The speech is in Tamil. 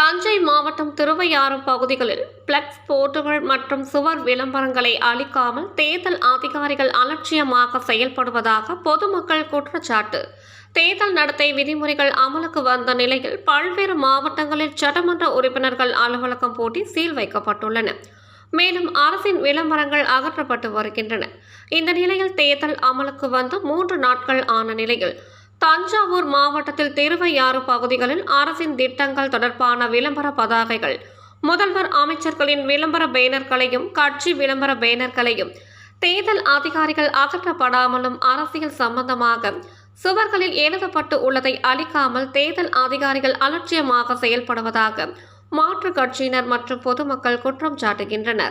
தஞ்சை மாவட்டம் திருவையாறு பகுதிகளில் பிளக்ஸ் போர்டுகள் மற்றும் சுவர் விளம்பரங்களை அளிக்காமல் தேர்தல் அதிகாரிகள் அலட்சியமாக செயல்படுவதாக பொதுமக்கள் குற்றச்சாட்டு. தேர்தல் நடத்தை விதிமுறைகள் அமலுக்கு வந்த நிலையில் பல்வேறு மாவட்டங்களில் சட்டமன்ற உறுப்பினர்கள் அலுவலகம் போட்டி சீல் வைக்கப்பட்டுள்ளன. மேலும் அரசின் விளம்பரங்கள் அகற்றப்பட்டு வருகின்றன. இந்த நிலையில் தேர்தல் அமலுக்கு வந்து மூன்று நாட்கள் ஆன நிலையில் தஞ்சாவூர் மாவட்டத்தில் திருவையாறு பகுதிகளில் அரசின் திட்டங்கள் தொடர்பான விளம்பர பதாகைகள். முதல்வர் அமைச்சர்களின் விளம்பர பேனர்களையும் கட்சி விளம்பர பேனர்களையும் தேர்தல் அதிகாரிகள் அகற்றப்படாமலும் அரசியல் சம்பந்தமாக சுவர்களில் எழுதப்பட்டு உள்ளதை அளிக்காமல் தேர்தல் அதிகாரிகள் அலட்சியமாக செயல்படுவதாக மாற்றுக் கட்சியினர் மற்றும் பொதுமக்கள் குற்றம் சாட்டுகின்றனர்.